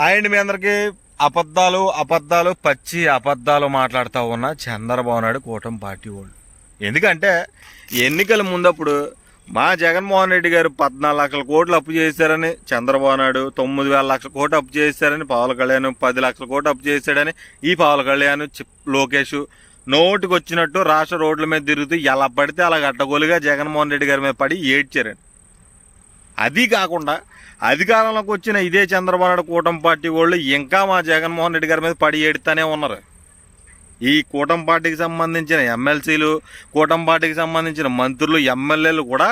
Hi అండి మీ అందరికి అబద్ధాలు అబద్ధాలు పచ్చి అబద్ధాలు మాట్లాడుతూ ఉన్న చంద్రబాబు నాయుడు కూటమి పార్టీ వాళ్ళు. ఎందుకంటే ఎన్నికల ముందప్పుడు మా జగన్మోహన్ రెడ్డి గారు పద్నాలుగు లక్షల కోట్లు అప్పు చేశారని చంద్రబాబు నాయుడు తొమ్మిది వేల లక్షల కోట్లు అప్పు చేశారని పవన్ కళ్యాణ్ పది లక్షల కోట్లు అప్పు చేశాడని ఈ పవన్ కళ్యాణ్ లోకేష్ నోటికి వచ్చినట్టు రాష్ట్ర రోడ్ల మీద తిరుగుతూ ఎలా పడితే అలా గట్టగోలుగా జగన్మోహన్ రెడ్డి గారి మీద పడి ఏడ్చారండి అది కాకుండా అధికారంలోకి వచ్చిన ఇదే చంద్రబాబు నాయుడు కూటమి పార్టీ వాళ్ళు ఇంకా మా జగన్మోహన్ రెడ్డి గారి మీద పడి ఏడుతానే ఉన్నారు. ఈ కూటమి పార్టీకి సంబంధించిన ఎమ్మెల్సీలు కూటమి పార్టీకి సంబంధించిన మంత్రులు ఎమ్మెల్యేలు కూడా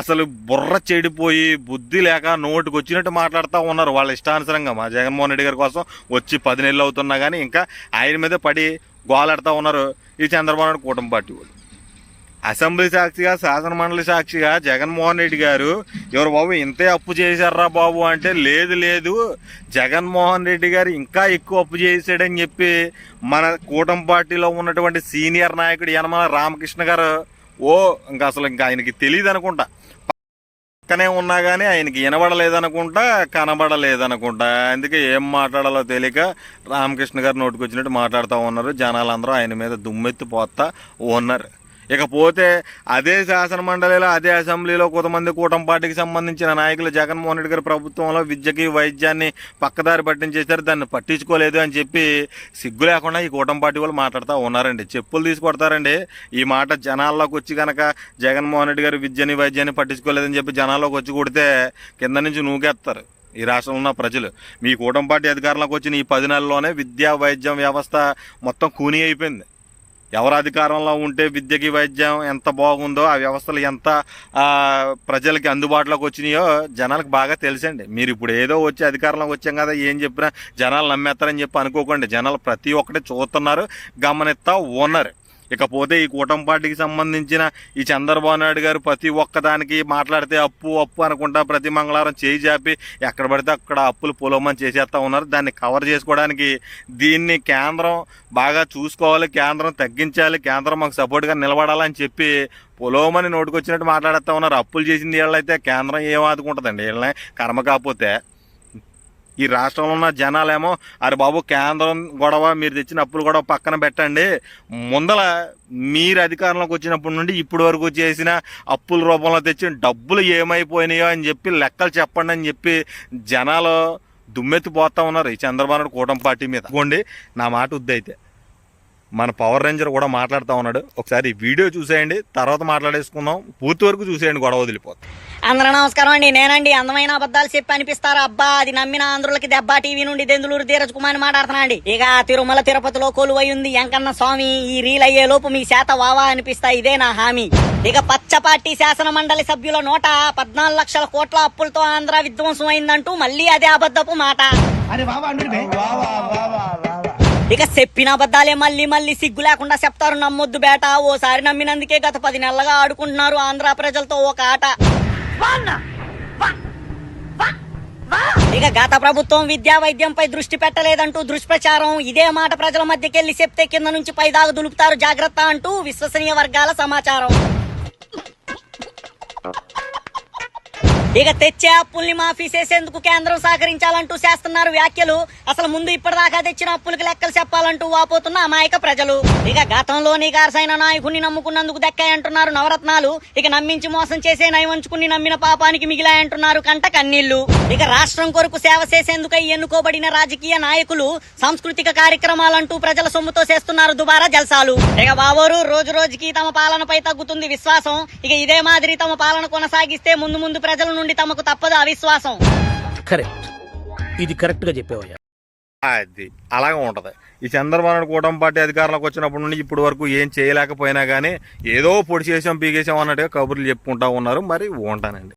అసలు బుర్ర చెడిపోయి బుద్ధి లేక నోటికి వచ్చినట్టు మాట్లాడుతూ ఉన్నారు. వాళ్ళ ఇష్టానుసరంగా మా జగన్మోహన్ రెడ్డి గారి కోసం వచ్చి పది నెలలు అవుతున్నా కానీ ఇంకా ఆయన మీదే పడి గోలాడుతూ ఉన్నారు ఈ చంద్రబాబు నాయుడు కూటమి పార్టీ వాళ్ళు. అసెంబ్లీ సాక్షిగా శాసన మండలి సాక్షిగా జగన్మోహన్ రెడ్డి గారు ఎవరు బాబు ఇంతే అప్పు చేశారా బాబు? అంటే లేదు లేదు. జగన్మోహన్ రెడ్డి గారు ఇంకా ఎక్కువ అప్పు చేశాడని చెప్పి మన కూటమి పార్టీలో ఉన్నటువంటి సీనియర్ నాయకుడు యనమల రామకృష్ణ గారు ఓ ఇంకా అసలు ఇంకా ఆయనకి తెలియదు అనుకుంటా. పక్కనే ఉన్నా కానీ ఆయనకి వినబడలేదనుకుంటా కనబడలేదనుకుంటా అందుకే ఏం మాట్లాడాలో తెలియక రామకృష్ణ గారు నోటుకొచ్చినట్టు మాట్లాడుతూ ఉన్నారు. జనాలందరూ ఆయన మీద దుమ్మెత్తి పోతా ఉన్నారు. ఇకపోతే అదే శాసన మండలిలో అదే అసెంబ్లీలో కొంతమంది కూటమి పార్టీకి సంబంధించిన నాయకులు జగన్మోహన్ రెడ్డి గారి ప్రభుత్వంలో విద్యకి వైద్యాన్ని పక్కదారి పట్టించేశారు. దాన్ని పట్టించుకోలేదు అని చెప్పి సిగ్గు లేకుండా ఈ కూటమి పార్టీ వాళ్ళు మాట్లాడుతూ ఉన్నారండి. చెప్పులు తీసుకొడతారండి ఈ మాట జనాల్లోకి వచ్చి కనుక జగన్మోహన్ రెడ్డి గారు విద్యని వైద్యాన్ని పట్టించుకోలేదని చెప్పి జనాల్లోకి వచ్చి కొడితే కింద నుంచి నూకేస్తారు ఈ రాష్ట్రంలో ఉన్న ప్రజలు. మీ కూటమి పార్టీ అధికారంలోకి వచ్చిన ఈ పది నెలల్లోనే విద్యా వైద్యం వ్యవస్థ మొత్తం కూని అయిపోయింది. ఎవరు అధికారంలో ఉంటే విద్యకి వైద్యం ఎంత బాగుందో ఆ వ్యవస్థలు ఎంత ప్రజలకి అందుబాటులోకి వచ్చినాయో జనాలకు బాగా తెలుసండి. మీరు ఇప్పుడు ఏదో వచ్చి అధికారంలోకి వచ్చాం కదా ఏం చెప్పినా జనాలు నమ్మేస్తారని చెప్పి అనుకోకండి. జనాలు ప్రతి ఒక్కటి చూస్తున్నారు గమనిస్తూ ఉన్నారు. ఇకపోతే ఈ కూటమి పార్టీకి సంబంధించిన ఈ చంద్రబాబు నాయుడు గారు ప్రతి ఒక్కదానికి మాట్లాడితే అప్పు అప్పు అనుకుంటా ప్రతి మంగళవారం చేయి చాపి ఎక్కడ పడితే అక్కడ అప్పులు పొలమని చేసేస్తా ఉన్నారు. దాన్ని కవర్ చేసుకోవడానికి దీన్ని కేంద్రం బాగా చూసుకోవాలి కేంద్రం తగ్గించాలి కేంద్రం మాకు సపోర్ట్గా నిలబడాలని చెప్పి పొలోమని నోటుకొచ్చినట్టు మాట్లాడుతూ ఉన్నారు. అప్పులు చేసింది వీళ్ళైతే కేంద్రం ఏం ఆదుకుంటుందండి? వీళ్ళని కర్మ కాకపోతే ఈ రాష్ట్రంలో ఉన్న జనాలేమో అరే బాబు కేంద్రం గొడవ మీరు తెచ్చిన అప్పులు గొడవ పక్కన పెట్టండి. ముందల మీరు అధికారంలోకి వచ్చినప్పటి నుండి ఇప్పటి వరకు చేసిన అప్పుల రూపంలో తెచ్చిన డబ్బులు ఏమైపోయినాయో అని చెప్పి లెక్కలు చెప్పండి అని చెప్పి జనాలు దుమ్మెత్తిపోతా ఉన్నారు. ఈ చంద్రబాబు కూటమి పార్టీ మీద. అనుకోండి నా మాట ఉద్ది అయితే. మన పవర్ రేంజర్ కూడా మాట్లాడుతూ ఉన్నాడు. ఒకసారి వీడియో చూసేయండి తర్వాత మాట్లాడేసుకుందాం. పూర్తి వరకు చూసేయండి గొడవ వదిలిపోతుంది అందరూ నమస్కారం అండి. నేనండి. అందమైన అబద్ధాలు చెప్పి అనిపిస్తారు? అబ్బా అది నమ్మిన ఆంధ్రులకి దెబ్బ టీవీ నుండి దెందులూరు ధీరజ్ కుమార్ మాట్లాడుతున్నా అండి. ఇక తిరుమల తిరుపతిలో కొలువై ఉంది ఎంకన్న స్వామి. ఈ రీల్ అయ్యే లోపు మీ శాత వావా అనిపిస్తా ఇదే నా హామీ. ఇక పచ్చ పార్టీ శాసన మండలి సభ్యుల నోట పద్నాలుగు లక్షల కోట్ల అప్పులతో ఆంధ్ర విధ్వంసం అయిందంటూ మళ్ళీ అదే అబద్ధపు మాట. ఇక చెప్పిన అబద్ధాలే మళ్ళీ మళ్ళీ సిగ్గు లేకుండా చెప్తారు. నమ్మొద్దు బేట. ఓసారి నమ్మినందుకే గత పది నెలలుగా ఆడుకుంటున్నారు ఆంధ్ర ప్రజలతో ఒక ఆట. ఇక గత ప్రభుత్వం విద్యా వైద్యంపై దృష్టి పెట్టలేదంటూ దుష్ప్రచారం. ఇదే మాట ప్రజల మధ్యకెళ్ళి చెప్తే కింద నుంచి పైదాగా దులుపుతారు. జాగ్రత్త అంటూ విశ్వసనీయ వర్గాల సమాచారం. ఇక తెచ్చే అప్పుల్ని మాఫీ చేసేందుకు కేంద్రం సహకరించాలంటూ చేస్తున్నారు వ్యాఖ్యలు. అసలు ముందు ఇప్పటిదాకా తెచ్చిన అప్పులకు లెక్కలు చెప్పాలంటూ వాపోతున్న అమాయక ప్రజలు. ఇక గతంలో సైన నాయకుణ్ణి నమ్ముకున్నందుకు దక్కాయంటున్నారు నవరత్నాలు. ఇక నమ్మించి మోసం చేసే నయవంచుకుని నమ్మిన పాపానికి మిగిలాయంటున్నారు కంట కన్నీళ్ళు ఇక రాష్ట్రం కొరకు సేవ చేసేందుకై ఎన్నుకోబడిన రాజకీయ నాయకులు సాంస్కృతిక కార్యక్రమాలంటూ ప్రజల సొమ్ముతో చేస్తున్నారు దుబారా జల్సాలు. ఇక బావోరు రోజు రోజుకి తమ పాలనపై తగ్గుతుంది విశ్వాసం. ఇక ఇదే మాదిరి తమ పాలన కొనసాగిస్తే ముందు ముందు ప్రజలను నుండి తమకు తప్పదు అవిశ్వాసం కరెక్ట్. ఇది కరెక్ట్గా చెప్పేవయ్యా అది అలాగే ఉంటది. ఈ చంద్రబాబు నాయుడు కూటమి పార్టీ అధికారంలోకి వచ్చినప్పటి నుండి ఇప్పటి వరకు ఏం చేయలేకపోయినా కానీ ఏదో పొడి చేసాం పీకేసాం అన్నట్టుగా కబుర్లు చెప్పుకుంటా ఉన్నారు. మరి ఉంటానండి